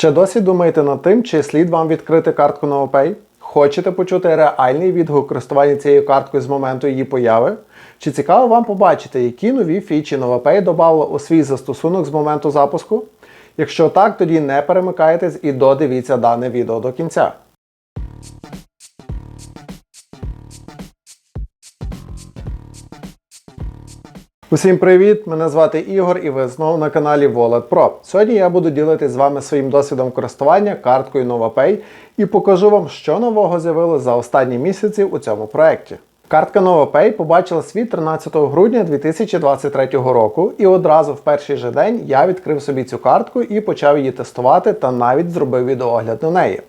Ще досі думаєте над тим, чи слід вам відкрити картку NovoPay? Хочете почути реальний відгук користування цією карткою з моменту її появи? Чи цікаво вам побачити, які нові фічі NovoPay додала у свій застосунок з моменту запуску? Якщо так, тоді не перемикайтесь і додивіться дане відео до кінця. Усім привіт! Мене звати Ігор і ви знову на каналі Wallet Pro. Сьогодні я буду ділитися з вами своїм досвідом користування карткою NovaPay і покажу вам, що нового з'явилось за останні місяці у цьому проєкті. Картка NovaPay побачила світ 13 грудня 2023 року, і одразу в перший же день я відкрив собі цю картку і почав її тестувати та навіть зробив відеогляд на неї.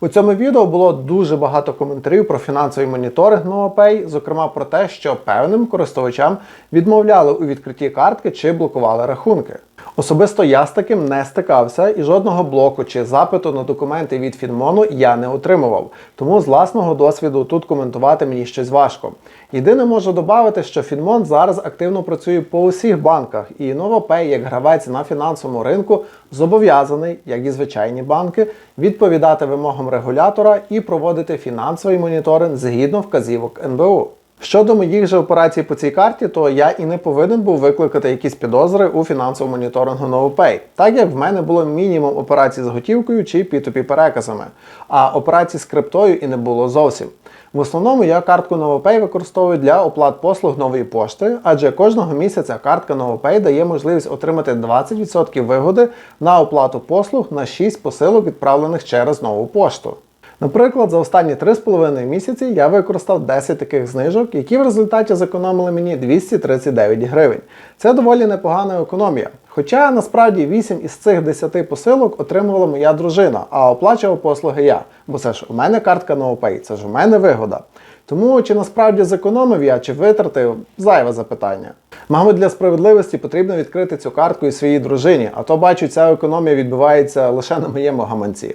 У цьому відео було дуже багато коментарів про фінансовий моніторинг NovaPay, зокрема про те, що певним користувачам відмовляли у відкритті картки чи блокували рахунки. Особисто я з таким не стикався і жодного блоку чи запиту на документи від Фінмону я не отримував, тому з власного досвіду тут коментувати мені щось важко. Єдине можу додати, що Фінмон зараз активно працює по усіх банках, і NovaPay, як гравець на фінансовому ринку, зобов'язаний, як і звичайні банки, відповідати вимогам регулятора і проводити фінансовий моніторинг згідно вказівок НБУ. Щодо моїх же операцій по цій карті, то я і не повинен був викликати якісь підозри у фінансовому моніторингу NoPay, так як в мене було мінімум операцій з готівкою чи P2P переказами, а операцій з криптою і не було зовсім. В основному я картку NovoPay використовую для оплат послуг нової пошти, адже кожного місяця картка NovoPay дає можливість отримати 20% вигоди на оплату послуг на 6 посилок, відправлених через нову пошту. Наприклад, за останні 3,5 місяці я використав 10 таких знижок, які в результаті зекономили мені 239 гривень. Це доволі непогана економія. Хоча насправді 8 із цих 10 посилок отримувала моя дружина, а оплачував послуги я. Бо це ж у мене картка NoPay, це ж у мене вигода. Тому чи насправді зекономив я, чи витратив зайве запитання. Мабуть, для справедливості потрібно відкрити цю картку і своїй дружині, а то бачу, ця економія відбувається лише на моєму гаманці.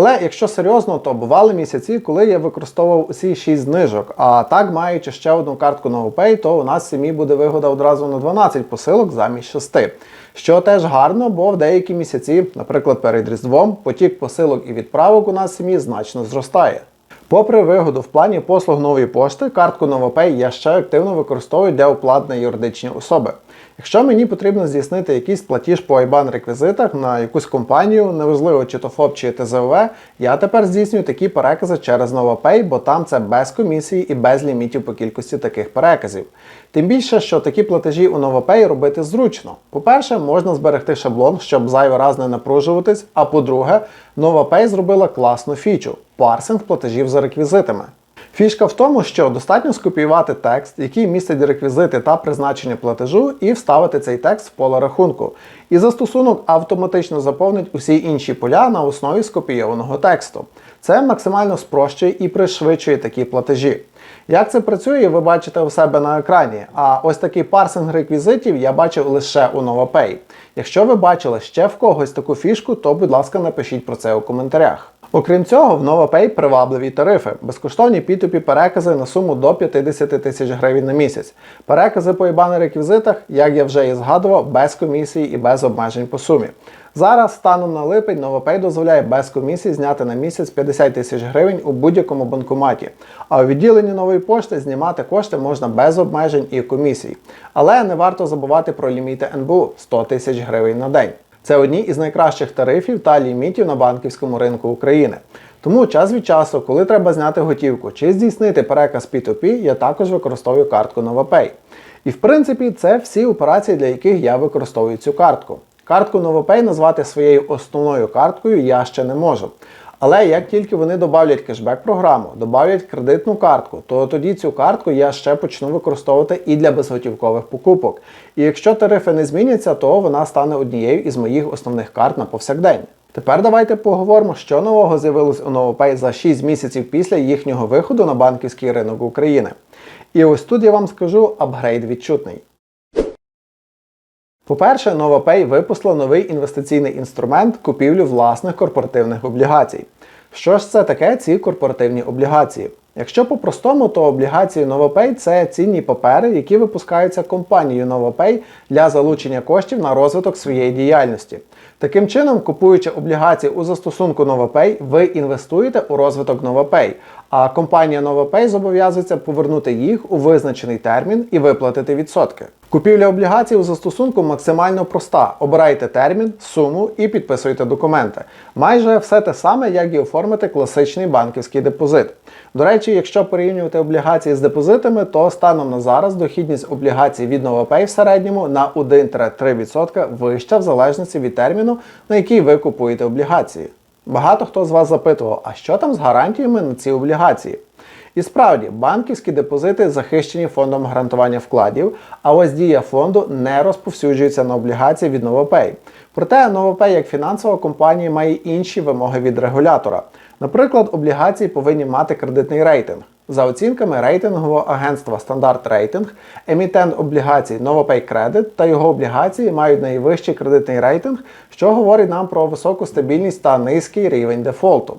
Але якщо серйозно, то бували місяці, коли я використовував усі 6 знижок. А так, маючи ще одну картку NoPay, то у нас сім'ї буде вигода одразу на 12 посилок замість 6. Що теж гарно, бо в деякі місяці, наприклад, перед Різдвом, потік посилок і відправок у нас сім'ї значно зростає. Попри вигоду в плані послуг нової пошти, картку NovoPay я ще активно використовую для оплат на юридичні особи. Якщо мені потрібно здійснити якийсь платіж по IBAN реквізитах на якусь компанію, неважливо чи то ФОП чи ТЗОВ, я тепер здійснюю такі перекази через NovoPay, бо там це без комісії і без лімітів по кількості таких переказів. Тим більше, що такі платежі у NovoPay робити зручно. По-перше, можна зберегти шаблон, щоб зайвий раз не напружуватись. А по-друге, NovoPay зробила класну фічу парсинг платежів за реквізитами. Фішка в тому, що достатньо скопіювати текст, який містить реквізити та призначення платежу, і вставити цей текст в поле рахунку. І застосунок автоматично заповнить усі інші поля на основі скопійованого тексту. Це максимально спрощує і пришвидшує такі платежі. Як це працює, ви бачите у себе на екрані. А ось такий парсинг реквізитів я бачив лише у NovaPay. Якщо ви бачили ще в когось таку фішку, то будь ласка напишіть про це у коментарях. Окрім цього, в NovaPay привабливі тарифи, безкоштовні P2P перекази на суму до 50 тисяч гривень на місяць. Перекази по IBAN реквізитах, як я вже і згадував, без комісії і без обмежень по сумі. Зараз, станом на липень, NovaPay дозволяє без комісії зняти на місяць 50 тисяч гривень у будь-якому банкоматі. А у відділенні нової пошти знімати кошти можна без обмежень і комісій. Але не варто забувати про ліміти НБУ 100 тисяч гривень на день. Це одні із найкращих тарифів та лімітів на банківському ринку України. Тому час від часу, коли треба зняти готівку чи здійснити переказ P2P, я також використовую картку NovaPay. І в принципі, це всі операції, для яких я використовую цю картку. Картку NovaPay назвати своєю основною карткою я ще не можу. Але як тільки вони додавлять кешбек-програму, додавлять кредитну картку, то тоді цю картку я ще почну використовувати і для безготівкових покупок. І якщо тарифи не зміняться, то вона стане однією із моїх основних карт на повсякдень. Тепер давайте поговоримо, що нового з'явилось у NovoPay за 6 місяців після їхнього виходу на банківський ринок України. І ось тут я вам скажу апгрейд відчутний. По-перше, NovaPay випустила новий інвестиційний інструмент купівлі власних корпоративних облігацій. Що ж це таке ці корпоративні облігації? Якщо по-простому, то облігації NovaPay – це цінні папери, які випускаються компанією NovaPay для залучення коштів на розвиток своєї діяльності. Таким чином, купуючи облігації у застосунку NovaPay, ви інвестуєте у розвиток NovaPay, а компанія NovaPay зобов'язується повернути їх у визначений термін і виплатити відсотки. Купівля облігацій у застосунку максимально проста. Обирайте термін, суму і підписуйте документи. Майже все те саме, як і оформити класичний банківський депозит. До речі, якщо порівнювати облігації з депозитами, то станом на зараз дохідність облігацій від NovaPay в середньому на 1-3% вища в залежності від терміну, на який ви купуєте облігації. Багато хто з вас запитував, а що там з гарантіями на ці облігації? І справді, банківські депозити захищені фондом гарантування вкладів, а ось дія фонду не розповсюджується на облігації від Новопей. Проте Новопей як фінансова компанія має інші вимоги від регулятора. Наприклад, облігації повинні мати кредитний рейтинг. За оцінками рейтингового агентства Стандарт Рейтинг, емітент облігацій Novopay Credit та його облігації мають найвищий кредитний рейтинг, що говорить нам про високу стабільність та низький рівень дефолту.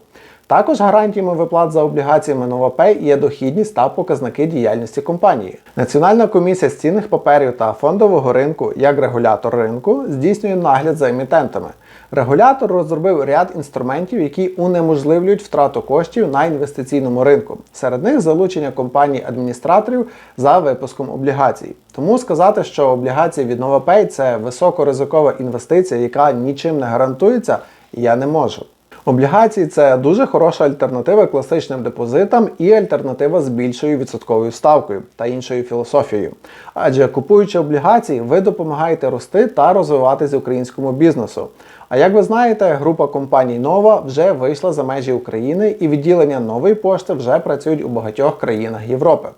Також гарантіями виплат за облігаціями NovaPay є дохідність та показники діяльності компанії. Національна комісія з цінних паперів та фондового ринку, як регулятор ринку, здійснює нагляд за емітентами. Регулятор розробив ряд інструментів, які унеможливлюють втрату коштів на інвестиційному ринку. Серед них залучення компаній адміністраторів за випуском облігацій. Тому сказати, що облігації від NovaPay – це високоризикова інвестиція, яка нічим не гарантується, я не можу. Облігації це дуже хороша альтернатива класичним депозитам і альтернатива з більшою відсотковою ставкою та іншою філософією. Адже купуючи облігації, ви допомагаєте рости та розвиватися українському бізнесу. А як ви знаєте, група компаній Нова вже вийшла за межі України і відділення нової пошти вже працюють у багатьох країнах Європи.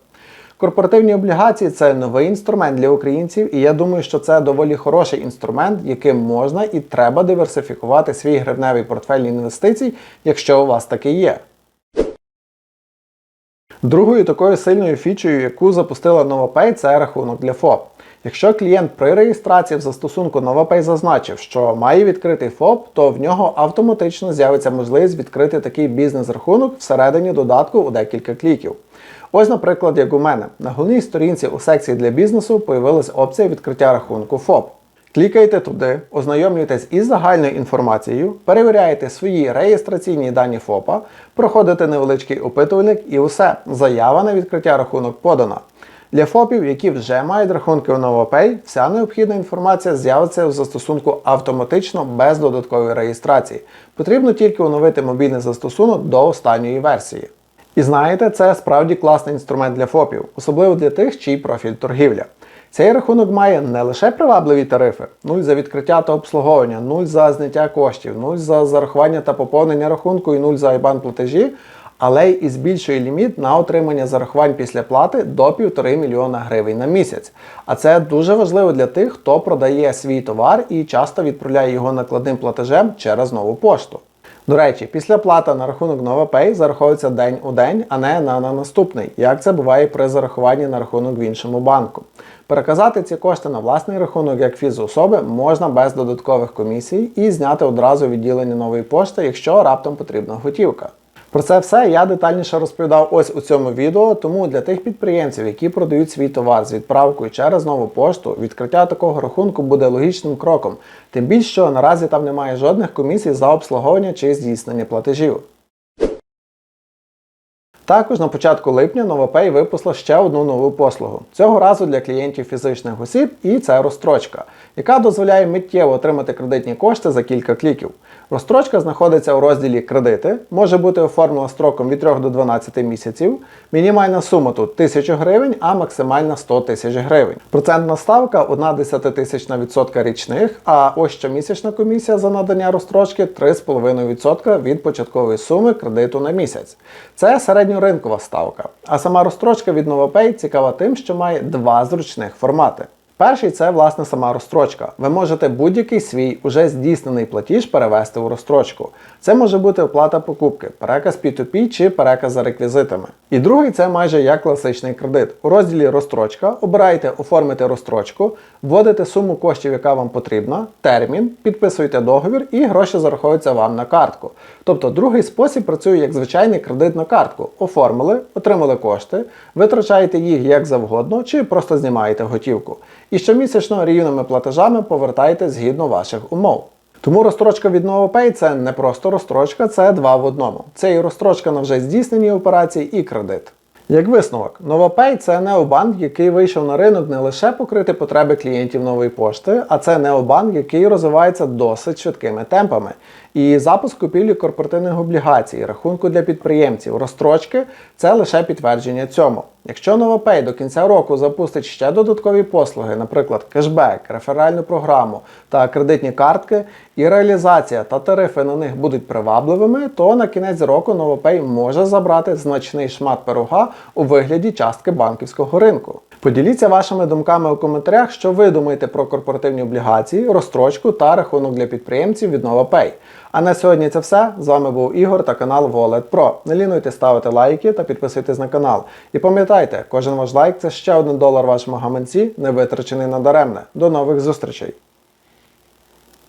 Корпоративні облігації це новий інструмент для українців, і я думаю, що це доволі хороший інструмент, яким можна і треба диверсифікувати свій гривневий портфель інвестицій, якщо у вас такий є. Другою такою сильною фічею, яку запустила NovaPay, це рахунок для ФОП. Якщо клієнт при реєстрації в застосунку NovaPay зазначив, що має відкритий ФОП, то в нього автоматично з'явиться можливість відкрити такий бізнес-рахунок всередині додатку у декілька кліків. Ось, наприклад, як у мене, на головній сторінці у секції для бізнесу появилась опція відкриття рахунку ФОП. Клікаєте туди, ознайомлюєтесь із загальною інформацією, перевіряєте свої реєстраційні дані ФОПа, проходите невеличкий опитувальник і усе. Заява на відкриття рахунок подана. Для ФОПів, які вже мають рахунки у NovaPay, вся необхідна інформація з'явиться в застосунку автоматично без додаткової реєстрації. Потрібно тільки оновити мобільний застосунок до останньої версії. І знаєте, це справді класний інструмент для ФОПів, особливо для тих, чий профіль торгівля. Цей рахунок має не лише привабливі тарифи, 0 за відкриття та обслуговування, 0 за зняття коштів, 0 за зарахування та поповнення рахунку і 0 за IBAN платежі, але й збільшує ліміт на отримання зарахувань після плати до 1,5 мільйона гривень на місяць. А це дуже важливо для тих, хто продає свій товар і часто відправляє його накладним платежем через нову пошту. До речі, після плата на рахунок NovaPay зараховується день у день, а не на, на наступний, як це буває при зарахуванні на рахунок в іншому банку. Переказати ці кошти на власний рахунок як фізособи можна без додаткових комісій і зняти одразу відділення нової пошти, якщо раптом потрібна готівка. Про це все я детальніше розповідав ось у цьому відео, тому для тих підприємців, які продають свій товар з відправкою через нову пошту, відкриття такого рахунку буде логічним кроком, тим більше, що наразі там немає жодних комісій за обслуговування чи здійснення платежів. Також на початку липня NovaPay випустила ще одну нову послугу. Цього разу для клієнтів фізичних осіб, і це розстрочка, яка дозволяє миттєво отримати кредитні кошти за кілька кліків. Розстрочка знаходиться у розділі Кредити, може бути оформлена строком від 3 до 12 місяців. Мінімальна сума тут 1000 гривень, а максимальна 100 тисяч гривень. Процентна ставка 1 десятитисячна відсотка річних, а ось щомісячна комісія за надання розстрочки 3,5% від початкової суми кредиту на місяць. Це середньоринкова ставка. А сама розстрочка від NovaPay цікава тим, що має два зручних формати. Перший це власне сама розстрочка. Ви можете будь-який свій уже здійснений платіж перевести у розстрочку. Це може бути оплата покупки, переказ P2P чи переказ за реквізитами. І другий це майже як класичний кредит. У розділі розстрочка обираєте оформити розстрочку, вводите суму коштів, яка вам потрібна, термін, підписуєте договір і гроші зараховуються вам на картку. Тобто другий спосіб працює як звичайний кредит на картку. Оформили, отримали кошти, витрачаєте їх як завгодно чи просто знімаєте готівку. І щомісячно рівними платежами повертаєте згідно ваших умов. Тому розстрочка від NovoPay – це не просто розстрочка, це два в одному. Це і розстрочка на вже здійснені операції, і кредит. Як висновок, NovoPay – це необанк, який вийшов на ринок не лише покрити потреби клієнтів нової пошти, а це необанк, який розвивається досить швидкими темпами. І запуск купівлі корпоративних облігацій, рахунку для підприємців, розстрочки це лише підтвердження цьому. Якщо NovoPay до кінця року запустить ще додаткові послуги, наприклад, кешбек, реферальну програму та кредитні картки, і реалізація та тарифи на них будуть привабливими, то на кінець року NovoPay може забрати значний шмат пирога у вигляді частки банківського ринку. Поділіться вашими думками у коментарях, що ви думаєте про корпоративні облігації, розстрочку та рахунок для підприємців від NovaPay. А на сьогодні це все. З вами був Ігор та канал Wallet Pro. Не лінуйте ставити лайки та підписуйтесь на канал. І пам'ятайте, кожен ваш лайк це ще один долар вашому гаманці, не витрачений надаремне. До нових зустрічей!